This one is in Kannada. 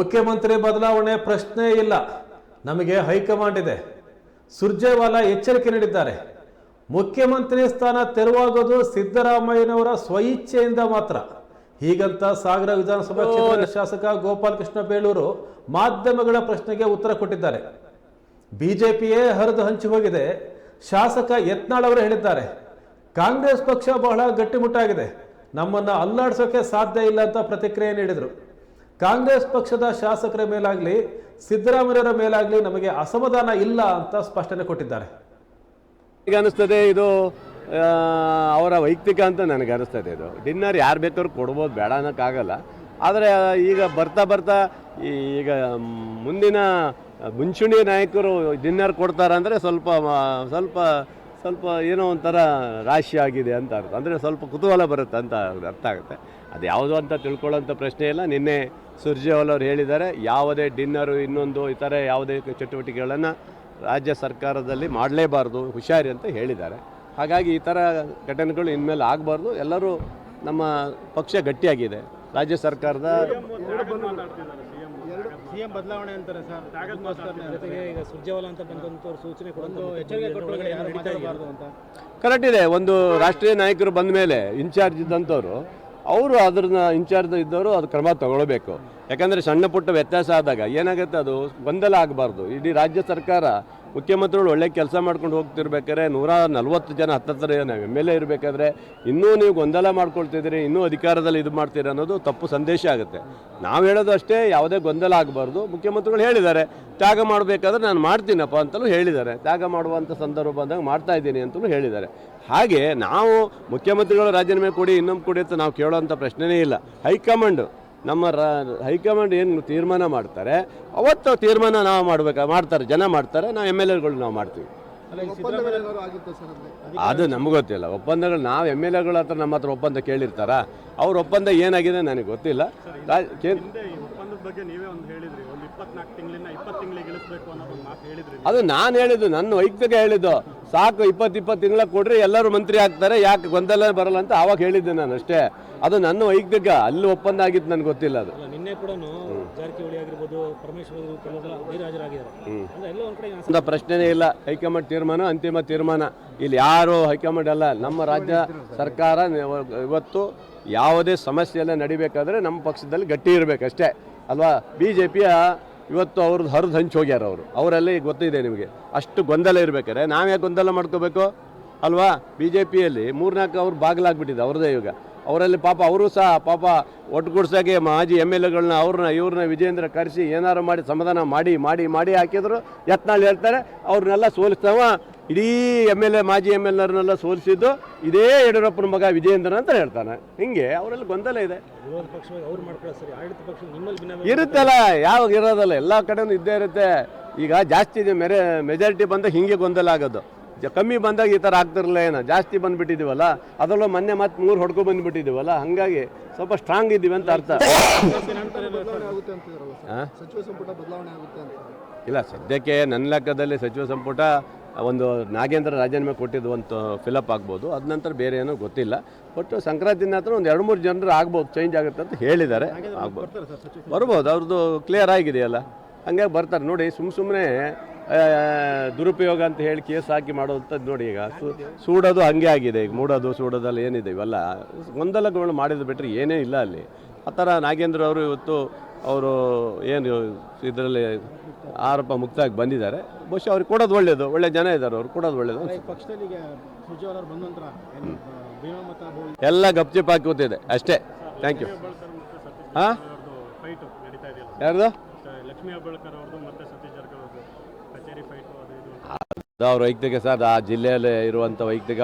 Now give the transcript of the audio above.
ಮುಖ್ಯಮಂತ್ರಿ ಬದಲಾವಣೆ ಪ್ರಶ್ನೆ ಇಲ್ಲ. ನಮಗೆ ಹೈಕಮಾಂಡ್ ಇದೆ. ಸುರ್ಜೇವಾಲಾ ಎಚ್ಚರಿಕೆ ನೀಡಿದ್ದಾರೆ. ಮುಖ್ಯಮಂತ್ರಿ ಸ್ಥಾನ ತೆರವಾಗೋದು ಸಿದ್ದರಾಮಯ್ಯನವರ ಸ್ವಇಚ್ಛೆಯಿಂದ ಮಾತ್ರ. ಹೀಗಂತ ಸಾಗರ ವಿಧಾನಸಭಾ ಕ್ಷೇತ್ರದ ಶಾಸಕ ಗೋಪಾಲ್ ಕೃಷ್ಣ ಬೇಳೂರು ಮಾಧ್ಯಮಗಳ ಪ್ರಶ್ನೆಗೆ ಉತ್ತರ ಕೊಟ್ಟಿದ್ದಾರೆ. ಬಿಜೆಪಿಯೇ ಹರಿದು ಹಂಚಿ ಹೋಗಿದೆ. ಶಾಸಕ ಯತ್ನಾಳ್ ಅವರು ಹೇಳಿದ್ದಾರೆ. ಕಾಂಗ್ರೆಸ್ ಪಕ್ಷ ಬಹಳ ಗಟ್ಟಿಮುಟ್ಟಾಗಿದೆ. ನಮ್ಮನ್ನ ಅಲ್ಲಾಡಿಸೋಕೆ ಸಾಧ್ಯ ಇಲ್ಲ ಅಂತ ಪ್ರತಿಕ್ರಿಯೆ ನೀಡಿದರು. ಕಾಂಗ್ರೆಸ್ ಪಕ್ಷದ ಶಾಸಕರ ಮೇಲಾಗ್ಲಿ, ಸಿದ್ದರಾಮಯ್ಯರ ಮೇಲಾಗ್ಲಿ ನಮಗೆ ಅಸಮಾಧಾನ ಇಲ್ಲ ಅಂತ ಸ್ಪಷ್ಟನೆ ಕೊಟ್ಟಿದ್ದಾರೆ. ಈಗ ಅನಿಸ್ತದೆ ಇದು ಅವರ ವೈಯಕ್ತಿಕ ಅಂತ ನನಗೆ ಅನಿಸ್ತದೆ ಇದು. ಡಿನ್ನರ್ ಯಾರು ಬೇಕಾದ್ರೂ ಕೊಡ್ಬೋದು, ಬೇಡ ಅನ್ನೋಕ್ಕಾಗಲ್ಲ. ಆದರೆ ಈಗ ಬರ್ತಾ ಬರ್ತಾ ಈಗ ಮುಂದಿನ ಮುಂಚೂಣಿ ನಾಯಕರು ಡಿನ್ನರ್ ಕೊಡ್ತಾರೆ ಅಂದರೆ ಸ್ವಲ್ಪ ಸ್ವಲ್ಪ ಸ್ವಲ್ಪ ಏನೋ ಒಂಥರ ರಾಶಿ ಆಗಿದೆ ಅಂತ ಅರ್ಥ. ಅಂದರೆ ಸ್ವಲ್ಪ ಕುತೂಹಲ ಬರುತ್ತೆ ಅಂತ ಅರ್ಥ ಆಗುತ್ತೆ. ಅದು ಯಾವುದು ಅಂತ ತಿಳ್ಕೊಳ್ಳೋಂಥ ಪ್ರಶ್ನೆ ಇಲ್ಲ. ನಿನ್ನೆ ಸುರ್ಜೇವಾಲ್ ಅವರು ಹೇಳಿದ್ದಾರೆ ಯಾವುದೇ ಡಿನ್ನರು ಇನ್ನೊಂದು ಇತರ ಯಾವುದೇ ಚಟುವಟಿಕೆಗಳನ್ನು ರಾಜ್ಯ ಸರ್ಕಾರದಲ್ಲಿ ಮಾಡಲೇಬಾರ್ದು ಹುಷಾರಿ ಅಂತ ಹೇಳಿದ್ದಾರೆ. ಹಾಗಾಗಿ ಈ ಥರ ಘಟನೆಗಳು ಇನ್ಮೇಲೆ ಆಗಬಾರ್ದು. ಎಲ್ಲರೂ ನಮ್ಮ ಪಕ್ಷ ಗಟ್ಟಿಯಾಗಿದೆ. ರಾಜ್ಯ ಸರ್ಕಾರದ ಸಿಎಂ ಬದಲಾವಣೆ ಅಂತಾರೆ ಸರ್. ಜೊತೆಗೆ ಈಗ ಸುರ್ಜೇವಾಲಾ ಅಂತ ಬಂದಂತವ್ರು ಸೂಚನೆ ಒಂದು ಕೊಡೋದು ಎಚ್ಚರಿಕೆ ಕೊಟ್ಟರೆ ಯಾರು ಮಾತಾಡಬಾರ್ದು ಅಂತ. ಕರೆಕ್ಟ್ ಇದೆ. ಒಂದು ರಾಷ್ಟ್ರೀಯ ನಾಯಕರು ಬಂದ ಮೇಲೆ ಇನ್ಚಾರ್ಜ್ ಇದ್ದಂಥವ್ರು ಅವರು ಅದನ್ನ ಇನ್ಚಾರ್ಜ್ ಇದ್ದವರು ಅದು ಕ್ರಮ ತಗೊಳ್ಬೇಕು. ಯಾಕಂದರೆ ಸಣ್ಣ ಪುಟ್ಟ ವ್ಯತ್ಯಾಸ ಆದಾಗ ಏನಾಗುತ್ತೆ ಅದು ಗೊಂದಲ ಆಗಬಾರ್ದು. ಇಡೀ ರಾಜ್ಯ ಸರ್ಕಾರ ಮುಖ್ಯಮಂತ್ರಿಗಳು ಒಳ್ಳೆ ಕೆಲಸ ಮಾಡ್ಕೊಂಡು ಹೋಗ್ತಿರ್ಬೇಕಾದ್ರೆ ನೂರ ನಲ್ವತ್ತು ಜನ ಹತ್ತತ್ರ ಎಂ ಎಲ್ ಎ ಇರಬೇಕಾದ್ರೆ ಇನ್ನೂ ನೀವು ಗೊಂದಲ ಮಾಡ್ಕೊಳ್ತಿದ್ದೀರಿ, ಇನ್ನೂ ಅಧಿಕಾರದಲ್ಲಿ ಇದು ಮಾಡ್ತೀರಿ ಅನ್ನೋದು ತಪ್ಪು ಸಂದೇಶ ಆಗುತ್ತೆ. ನಾವು ಹೇಳೋದು ಅಷ್ಟೇ, ಯಾವುದೇ ಗೊಂದಲ ಆಗಬಾರ್ದು. ಮುಖ್ಯಮಂತ್ರಿಗಳು ಹೇಳಿದ್ದಾರೆ, ತ್ಯಾಗ ಮಾಡಬೇಕಾದ್ರೆ ನಾನು ಮಾಡ್ತೀನಪ್ಪ ಅಂತಲೂ ಹೇಳಿದ್ದಾರೆ. ತ್ಯಾಗ ಮಾಡುವಂಥ ಸಂದರ್ಭ ಬಂದಾಗ ಮಾಡ್ತಾ ಇದ್ದೀನಿ ಅಂತಲೂ ಹೇಳಿದ್ದಾರೆ. ಹಾಗೆ ನಾವು ಮುಖ್ಯಮಂತ್ರಿಗಳು ರಾಜೀನಾಮೆ ಕೊಡಿ ಇನ್ನೊಂದು ಕೊಡಿ ಅಂತ ನಾವು ಕೇಳೋವಂಥ ಪ್ರಶ್ನೆನೇ ಇಲ್ಲ. ಹೈಕಮಾಂಡು ನಮ್ಮ ರಾ ಹೈಕಮಾಂಡ್ ಏನು ತೀರ್ಮಾನ ಮಾಡ್ತಾರೆ ಅವತ್ತು ತೀರ್ಮಾನ ನಾವು ಮಾಡ್ಬೇಕಾ ಮಾಡ್ತಾರೆ ಜನ ಮಾಡ್ತಾರೆ ನಾವು ಎಂ ಎಲ್ ಎಗಳು ನಾವು ಮಾಡ್ತೀವಿ. ಅದು ನಮ್ಗೆ ಗೊತ್ತಿಲ್ಲ. ಒಪ್ಪಂದಗಳು ನಾವು ಎಂ ಎಲ್ ಎಗಳ ಹತ್ರ ನಮ್ಮ ಹತ್ರ ಒಪ್ಪಂದ ಕೇಳಿರ್ತಾರ? ಅವ್ರ ಒಪ್ಪಂದ ಏನಾಗಿದೆ ನನಗೆ ಗೊತ್ತಿಲ್ಲ. ಅದು ನಾನು ಹೇಳಿದ್ದು ನನ್ನ ವೈಯಕ್ತಿಕ ಹೇಳಿದ್ದು. ಸಾಕು ಇಪ್ಪತ್ತು ಇಪ್ಪತ್ತು ತಿಂಗಳ ಕೊಡ್ರಿ ಎಲ್ಲರೂ ಮಂತ್ರಿ ಆಗ್ತಾರೆ ಯಾಕೆ ಗೊಂದಲ ಬರಲ್ಲ ಅಂತ ಆವಾಗ ಹೇಳಿದ್ದೆ ನಾನು ಅಷ್ಟೇ. ಅದು ನನ್ನ ವೈಯಕ್ತಿಕ ಅಲ್ಲಿ ಒಪ್ಪಂದ ಆಗಿತ್ತು ನನಗೆ ಗೊತ್ತಿಲ್ಲ ಅದು. ನಿನ್ನೆ ಕೂಡ ಜಾರಕಿಹೊಳಿ ಆಗಿರ್ಬೋದು ಪರಮೇಶ್ವರ್ ಪ್ರಶ್ನೆನೇ ಇಲ್ಲ. ಹೈಕಮಾಂಡ್ ತೀರ್ಮಾನ ಅಂತಿಮ ತೀರ್ಮಾನ. ಇಲ್ಲಿ ಯಾರು ಹೈಕಮಾಂಡ್ ಅಲ್ಲ ನಮ್ಮ ರಾಜ್ಯ ಸರ್ಕಾರ ಇವತ್ತು ಯಾವುದೇ ಸಮಸ್ಯೆ ಎಲ್ಲ ನಡಿಬೇಕಾದ್ರೆ ನಮ್ಮ ಪಕ್ಷದಲ್ಲಿ ಗಟ್ಟಿ ಇರಬೇಕಷ್ಟೇ. ಅಲ್ವಾ? ಬಿ ಜೆ ಪಿಯ ಇವತ್ತು ಅವ್ರದ್ದು ಹರಿದು ಹಂಚಿ ಹೋಗ್ಯಾರ ಅವರು. ಅವರಲ್ಲಿ ಗೊತ್ತಿದೆ ನಿಮಗೆ. ಅಷ್ಟು ಗೊಂದಲ ಇರಬೇಕಾದ್ರೆ ನಾವು ಯಾಕೆ ಗೊಂದಲ ಮಾಡ್ಕೋಬೇಕು? ಅಲ್ವಾ? ಬಿ ಜೆ ಪಿಯಲ್ಲಿ ಮೂರ್ನಾಲ್ಕು ಅವ್ರು ಬಾಗಿಲಾಗ್ಬಿಟ್ಟಿದೆ ಅವ್ರದೇ ಇವಾಗ ಅವರಲ್ಲಿ ಪಾಪ ಅವರು ಸಹ ಪಾಪ ಒಟ್ಟುಗೂಡ್ಸೋಕೆ ಮಾಜಿ ಎಂ ಎಲ್ ಎಗಳನ್ನ ಅವ್ರನ್ನ ಇವ್ರನ್ನ ವಿಜೇಂದ್ರ ಕರೆಸಿ ಏನಾರು ಮಾಡಿ ಸಮಾಧಾನ ಮಾಡಿ ಮಾಡಿ ಮಾಡಿ ಹಾಕಿದ್ರು. ಯತ್ನಾಳ್ ಹೇಳ್ತಾರೆ ಅವ್ರನ್ನೆಲ್ಲ ಸೋಲಿಸ್ತಾವ ಇಡೀ ಎಂ ಎಲ್ ಎ ಮಾಜಿ ಎಂ ಎಲ್ ಎರ್ನೆಲ್ಲ ಸೋಲಿಸಿದ್ದು ಇದೇ ಯಡಿಯೂರಪ್ಪನ ಮಗ ವಿಜೇಂದ್ರ ಅಂತ ಹೇಳ್ತಾನೆ. ಹಿಂಗೆ ಅವರಲ್ಲಿ ಗೊಂದಲ ಇದೆ. ಇರುತ್ತಲ್ಲ ಯಾವಾಗ ಇರೋದಲ್ಲ ಎಲ್ಲ ಕಡೆನೂ ಇದ್ದೇ ಇರುತ್ತೆ. ಈಗ ಜಾಸ್ತಿ ಮೆರೆ ಮೆಜಾರಿಟಿ ಬಂದಾಗ ಹಿಂಗೆ ಗೊಂದಲ ಆಗೋದು. ಕಮ್ಮಿ ಬಂದಾಗ ಈ ಥರ ಆಗ್ತಿರಲಿಲ್ಲ ಏನೋ ಜಾಸ್ತಿ ಬಂದ್ಬಿಟ್ಟಿದ್ದೀವಲ್ಲ ಅದರಲ್ಲೂ ಮೊನ್ನೆ ಮತ್ತೆ ಮೂರು ಹೊಡ್ಕೊ ಬಂದ್ಬಿಟ್ಟಿದ್ದೀವಲ್ಲ ಹಾಗಾಗಿ ಸ್ವಲ್ಪ ಸ್ಟ್ರಾಂಗ್ ಇದ್ದೀವಿ ಅಂತ ಅರ್ಥ. ಇಲ್ಲ ಸದ್ಯಕ್ಕೆ ನನ್ನ ಲೆಕ್ಕದಲ್ಲಿ ಸಚಿವ ಸಂಪುಟ ಒಂದು ನಾಗೇಂದ್ರ ರಾಜೀನಾಮೆ ಕೊಟ್ಟಿದ್ದು ಒಂದು ಫಿಲಪ್ ಆಗ್ಬೋದು ಅದ ನಂತರ ಬೇರೆ ಏನೋ ಗೊತ್ತಿಲ್ಲ. ಬಟ್ ಸಂಕ್ರಾಂತಿ ಹತ್ರ ಒಂದು ಎರಡು ಮೂರು ಜನರು ಆಗ್ಬೋದು ಚೇಂಜ್ ಆಗುತ್ತೆ ಅಂತ ಹೇಳಿದ್ದಾರೆ. ಆಗ್ಬೋದು. ಬರ್ಬೋದು ಅವ್ರದ್ದು ಕ್ಲಿಯರ್ ಆಗಿದೆಯಲ್ಲ ಹಂಗಾಗಿ ಬರ್ತಾರೆ. ನೋಡಿ ಸುಮ್ಮ ಸುಮ್ಮನೆ ದುರುಪಯೋಗ ಅಂತ ಹೇಳಿ ಕೇಸ್ ಹಾಕಿ ಮಾಡುವಂಥದ್ದು ನೋಡಿ ಈಗ ಸು- ಸೂಡೋದು ಹಂಗೆ ಆಗಿದೆ ಈಗ ಮೂಡೋದು ಸೂಡೋದಲ್ಲಿ ಏನಿದೆ ಇವೆಲ್ಲ. ಗೊಂದಲಗಳು ಮಾಡಿದ ಬಿಟ್ಟರೆ ಏನೇ ಇಲ್ಲ ಅಲ್ಲಿ. ಆ ಥರ ನಾಗೇಂದ್ರ ಅವರು ಇವತ್ತು ಅವರು ಏನು ಇದರಲ್ಲಿ ಆರೋಪ ಮುಕ್ತಾಗಿ ಬಂದಿದ್ದಾರೆ. ಬಹುಶಃ ಅವ್ರಿಗೆ ಕೊಡೋದು ಒಳ್ಳೆಯದು ಒಳ್ಳೆ ಜನ ಇದ್ದಾರೆ ಅವ್ರು ಕೊಡೋದು ಒಳ್ಳೆಯದು ಎಲ್ಲ ಗಪ್ಚಿಪ್ ಹಾಕಿ ಕೂತಿದೆ ಅಷ್ಟೇ ಥ್ಯಾಂಕ್ ಯು ಹಾಂ ಯಾರ್ದು? ಮತ್ತೆ ಲಕ್ಷ್ಮೀ ಅದು ಅವ್ರ ವೈಯಕ್ತಿಕ ಸರ್ ಆ ಜಿಲ್ಲೆಯಲ್ಲಿ ಇರುವಂಥ ವೈಯಕ್ತಿಕ